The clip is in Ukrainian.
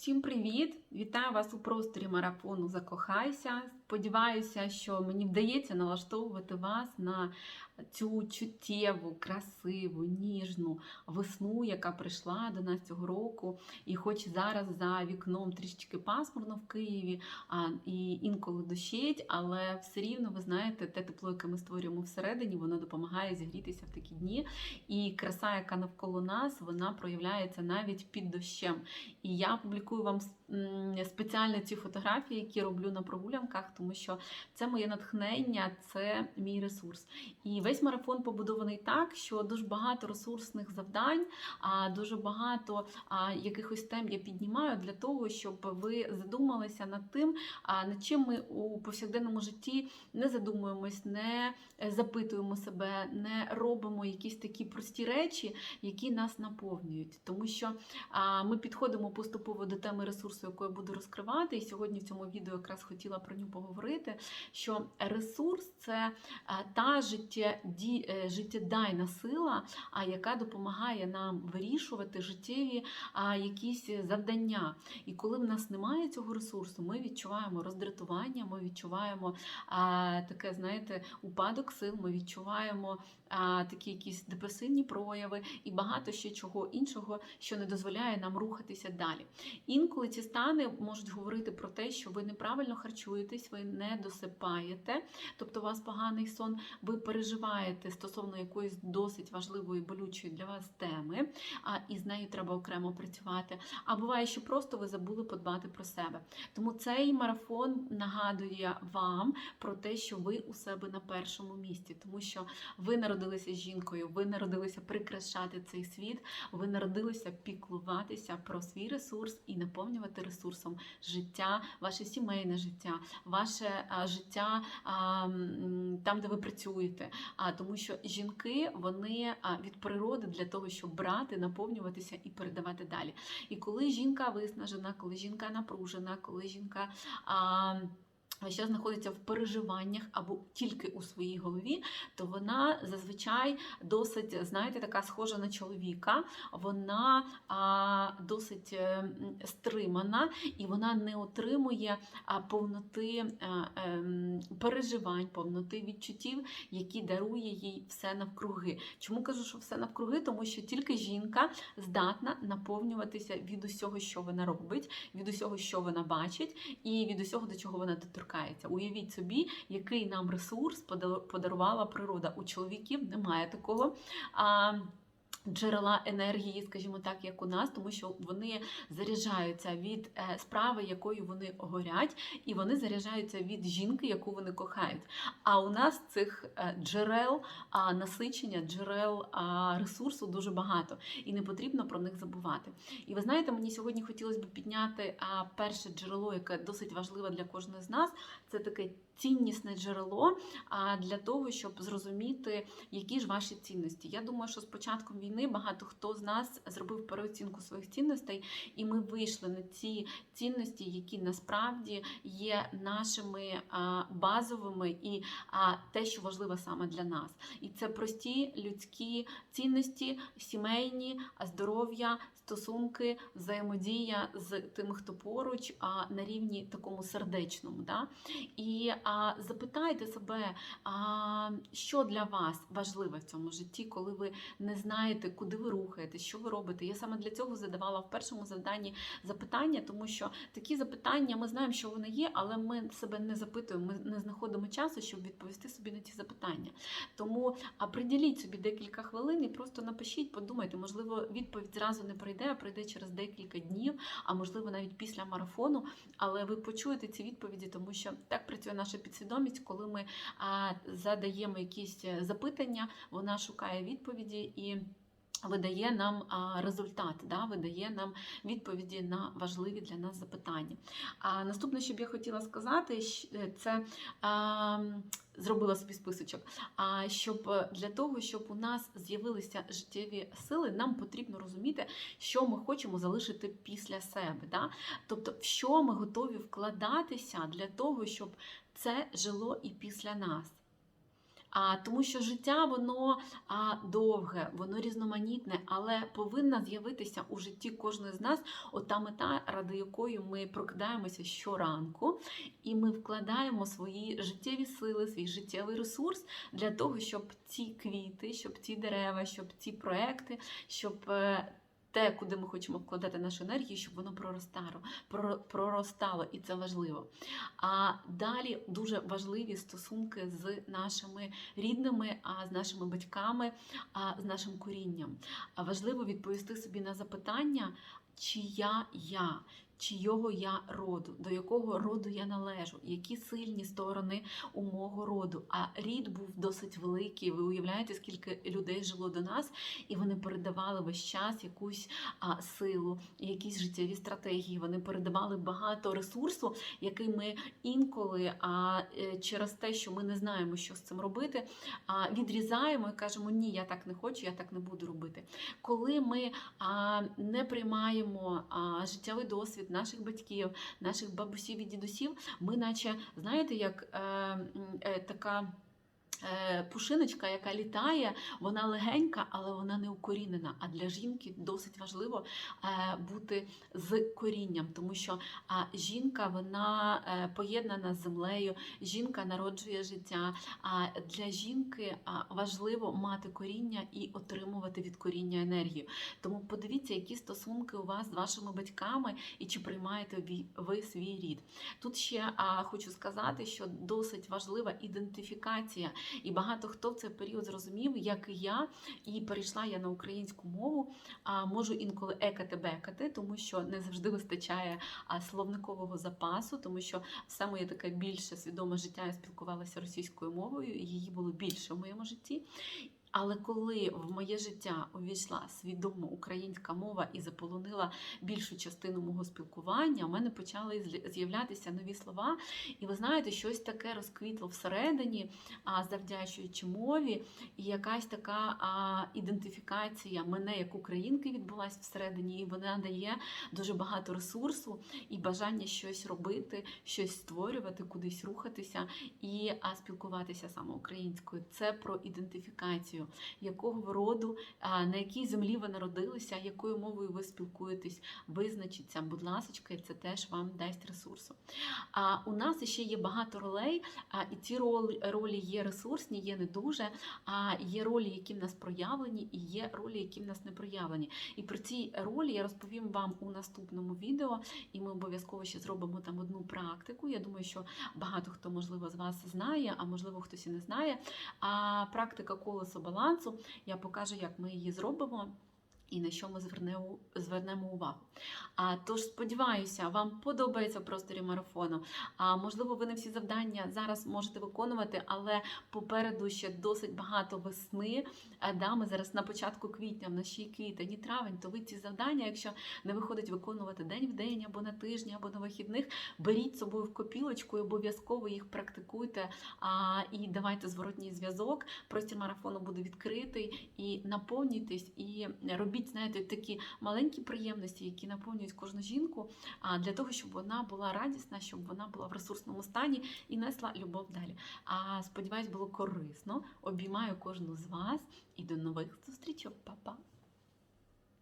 Всім привіт! Вітаю вас у просторі марафону Закохайся. Сподіваюся, що мені вдається налаштовувати вас на цю чуттєву, красиву, ніжну весну, яка прийшла до нас цього року. І хоч зараз за вікном трішечки пасмурно в Києві, а і інколи дощить, але все рівно ви знаєте, те тепло, яке ми створюємо всередині, воно допомагає зігрітися в такі дні. І краса, яка навколо нас, вона проявляється навіть під дощем. І я публікую вам спеціально ці фотографії, які роблю на прогулянках, тому що це моє натхнення, це мій ресурс. І весь марафон побудований так, що дуже багато ресурсних завдань, а дуже багато якихось тем я піднімаю для того, щоб ви задумалися над тим, над чим ми у повсякденному житті не задумуємось, не е, запитуємо себе, не робимо якісь такі прості речі, які нас наповнюють. Тому що ми підходимо поступово до теми ресурсу, яку буду розкривати. І сьогодні в цьому відео якраз хотіла про нього поговорити. Що ресурс це та е, життєдайна сила, яка допомагає нам вирішувати життєві якісь завдання. І коли в нас немає цього ресурсу, ми відчуваємо роздратування, ми відчуваємо таке, знаєте, упадок сил, ми відчуваємо такі якісь депресивні прояви і багато ще чого іншого, що не дозволяє нам рухатися далі. Інколи ці стани можуть говорити про те, що ви неправильно харчуєтесь, ви не досипаєте, тобто у вас поганий сон, ви переживаєте стосовно якоїсь досить важливої болючої для вас теми, а і з нею треба окремо працювати. А буває, що просто ви забули подбати про себе. Тому цей марафон нагадує вам про те, що ви у себе на першому місці, тому що ви народилися жінкою, ви народилися прикрашати цей світ, ви народилися піклуватися про свій ресурс і наповнювати ресурсом життя, ваше сімейне життя, ваше життя там, де ви працюєте. А тому, що жінки вони від природи для того, щоб брати, наповнюватися і передавати далі. І коли жінка виснажена, коли жінка напружена, коли жінка. Весь знаходиться в переживаннях або тільки у своїй голові, то вона зазвичай досить, знаєте, така схожа на чоловіка, вона а, досить е, стримана і вона не отримує повноти а, ем, переживань, повноти відчуттів, які дарує їй все навкруги. Чому кажу, що все навкруги? Тому що тільки жінка здатна наповнюватися від усього, що вона робить, від усього, що вона бачить, і від усього, до чого вона доторкається. Уявіть собі, який нам ресурс пода- подарувала природа. У чоловіків немає такого. Джерела енергії, скажімо так, як у нас, тому що вони заряджаються від е, справи, якою вони горять, і вони заряджаються від жінки, яку вони кохають. А у нас цих е, джерел насичення, джерел ресурсу дуже багато, і не потрібно про них забувати. І ви знаєте, мені сьогодні хотілося б підняти перше джерело, яке досить важливе для кожної з нас. Це таке ціннісне джерело для того, щоб зрозуміти, які ж ваші цінності. Я думаю, що з початком війни багато хто з нас зробив переоцінку своїх цінностей, і ми вийшли на ці цінності, які насправді є нашими базовими і те, що важливо саме для нас. І це прості людські цінності, сімейні, здоров'я, стосунки, взаємодія з тими, хто поруч, а на рівні такому сердечному. Да? І запитайте себе, що для вас важливе в цьому житті, коли ви не знаєте, куди ви рухаєтесь, що ви робите. Я саме для цього задавала в першому завданні запитання, тому що такі запитання ми знаємо, що вони є, але ми себе не запитуємо, ми не знаходимо часу, щоб відповісти собі на ці запитання. Тому приділіть собі декілька хвилин і просто напишіть, подумайте, можливо, відповідь зразу не прийде, а прийде через декілька днів, а можливо навіть після марафону. Але ви почуєте ці відповіді, тому що так працює наша підсвідомість, коли ми задаємо якісь е, запитання, вона шукає відповіді і. Видає нам результат, да, видає нам відповіді на важливі для нас запитання. А наступне, що б я хотіла сказати, е, це а, зробила собі списочок. А щоб е, для того, щоб у нас з'явилися життєві сили, нам потрібно розуміти, що ми хочемо залишити після себе. Да? Тобто, в що ми готові вкладатися для того, щоб це жило і після нас. А, тому що життя воно а, довге, воно різноманітне, але повинна з'явитися у житті кожної з нас ота мета, ради якої ми прокидаємося щоранку, і ми вкладаємо свої життєві сили, свій життєвий ресурс для того, щоб ці квіти, щоб ці дерева, щоб ці проекти, щоб е, те, куди ми хочемо вкладати нашу енергію, щоб воно проростало, проростало, і це важливо. А далі дуже важливі стосунки з нашими рідними, а з нашими батьками, а з нашим корінням. Важливо відповісти собі на запитання, чия я. Чийого я роду, до якого роду я належу, які сильні сторони у мого роду. А рід був досить великий. Ви уявляєте, скільки людей жило до нас, і вони передавали весь час якусь а, силу, якісь життєві стратегії. Вони передавали багато ресурсу, який ми інколи а, е, через те, що ми не знаємо, що з цим робити, а, відрізаємо і кажемо, ні, я так не хочу, я так не буду робити. Коли ми а, не приймаємо а, життєвий досвід наших батьків, наших бабусів і дідусів, ми, наче, знаєте, як е, е, така. Е, Пушиночка, яка літає, вона легенька, але вона не укорінена. А для жінки досить важливо е, бути з корінням, тому що жінка вона е, поєднана з землею, жінка народжує життя. А для жінки важливо мати коріння і отримувати від коріння енергію. Тому подивіться, які стосунки у вас з вашими батьками і чи приймаєте ви свій рід. Тут ще хочу сказати, що досить важлива ідентифікація, і багато хто в цей період зрозумів, як і я, і перейшла я на українську мову. А можу інколи екати бекати, тому що не завжди вистачає словникового запасу, тому що все моє таке більше свідоме життя я спілкувалася російською мовою, і її було більше в моєму житті. Але коли в моє життя увійшла свідомо українська мова і заполонила більшу частину мого спілкування, у мене почали з'являтися нові слова. І ви знаєте, щось таке розквітло всередині, а, завдячуючи мові, і якась така ідентифікація мене як українки відбулася всередині, і вона дає дуже багато ресурсу і бажання щось робити, щось створювати, кудись рухатися і спілкуватися саме українською. Це про ідентифікацію, якого ви роду, на якій землі ви народилися, якою мовою ви спілкуєтесь, визначіться, будь ласка, це теж вам дасть ресурсу. А у нас ще є багато ролей, і ці ролі є ресурсні, є не дуже. А є ролі, які в нас проявлені, і є ролі, які в нас не проявлені. І про ці ролі я розповім вам у наступному відео, і ми обов'язково ще зробимо там одну практику. Я думаю, що багато хто, можливо, з вас знає, а можливо, хтось і не знає. А практика колесо балансу я покажу, як ми її зробимо. І на що ми звернемо, увагу. А тож сподіваюся, вам подобається в просторі марафону. А можливо, ви не всі завдання зараз можете виконувати, але попереду ще досить багато весни. А, Да, ми зараз на початку квітня, в нас ще й квітень, і травень, то ви ці завдання, якщо не виходить виконувати день в день або на тижні, або на вихідних, беріть з собою в копілочку і обов'язково їх практикуйте. А, і давайте зворотній зв'язок. Простір марафону буде відкритий і наповнюйтесь, і робіть, знаєте, такі маленькі приємності, які наповнюють кожну жінку, а для того, щоб вона була радісна, щоб вона була в ресурсному стані і несла любов далі. А сподіваюсь, було корисно. Обіймаю кожну з вас і до нових зустрічей. Па-па!